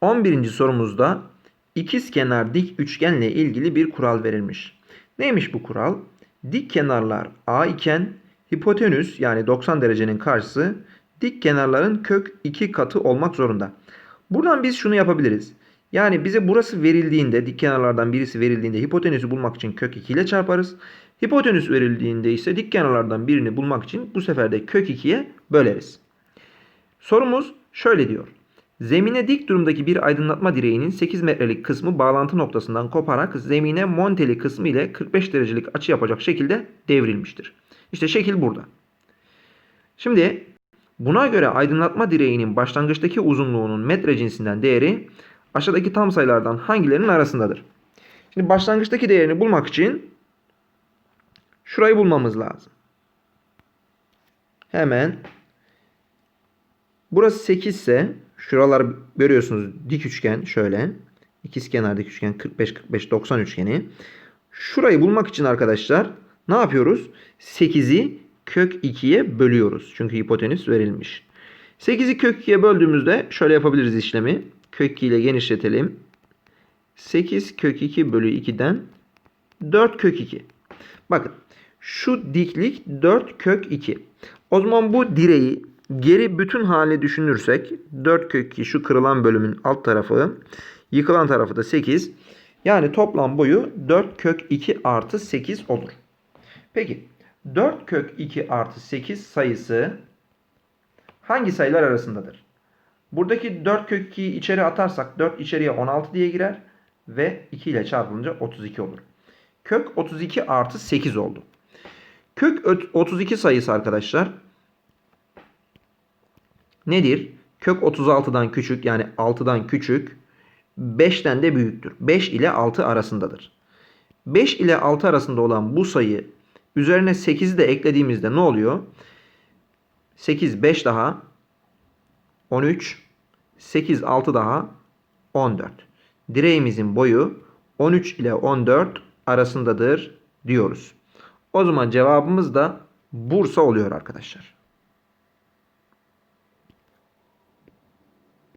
11. sorumuzda ikizkenar dik üçgenle ilgili bir kural verilmiş. Neymiş bu kural? Dik kenarlar A iken hipotenüs yani 90 derecenin karşısı dik kenarların kök 2 katı olmak zorunda. Buradan biz şunu yapabiliriz. Yani bize burası verildiğinde dik kenarlardan birisi verildiğinde hipotenüsü bulmak için kök 2 ile çarparız. Hipotenüs verildiğinde ise dik kenarlardan birini bulmak için bu sefer de kök 2'ye böleriz. Sorumuz şöyle diyor. Zemine dik durumdaki bir aydınlatma direğinin 8 metrelik kısmı bağlantı noktasından koparak zemine monteli kısmı ile 45 derecelik açı yapacak şekilde devrilmiştir. İşte şekil burada. Şimdi buna göre aydınlatma direğinin başlangıçtaki uzunluğunun metre cinsinden değeri aşağıdaki tam sayılardan hangilerinin arasındadır? Şimdi başlangıçtaki değerini bulmak için şurayı bulmamız lazım. Hemen Burası 8 ise şuralar görüyorsunuz dik üçgen şöyle. İkizkenar dik üçgen 45 45 90 üçgeni. Şurayı bulmak için arkadaşlar ne yapıyoruz? 8'i kök 2'ye bölüyoruz. Çünkü hipotenüs verilmiş. 8'i kök 2'ye böldüğümüzde şöyle yapabiliriz işlemi. Kök 2 ile genişletelim. 8 kök 2 bölü 2'den 4 kök 2. Bakın şu diklik 4 kök 2. O zaman bu direği geri bütün hali düşünürsek 4 kök 2 şu kırılan bölümün alt tarafı yıkılan tarafı da 8. Yani toplam boyu 4 kök 2 artı 8 olur. Peki 4 kök 2 artı 8 sayısı hangi sayılar arasındadır? Buradaki 4 kök 2'yi içeri atarsak 4 içeriye 16 diye girer ve 2 ile çarpılınca 32 olur. Kök 32 artı 8 oldu. Kök 32 sayısı arkadaşlar nedir? Kök 36'dan küçük yani 6'dan küçük 5'ten de büyüktür. 5 ile 6 arasındadır. 5 ile 6 arasında olan bu sayı üzerine 8'i de eklediğimizde ne oluyor? 8 5 daha 13 8 6 daha 14. Direğimizin boyu 13 ile 14 arasındadır diyoruz. O zaman cevabımız da Bursa oluyor arkadaşlar.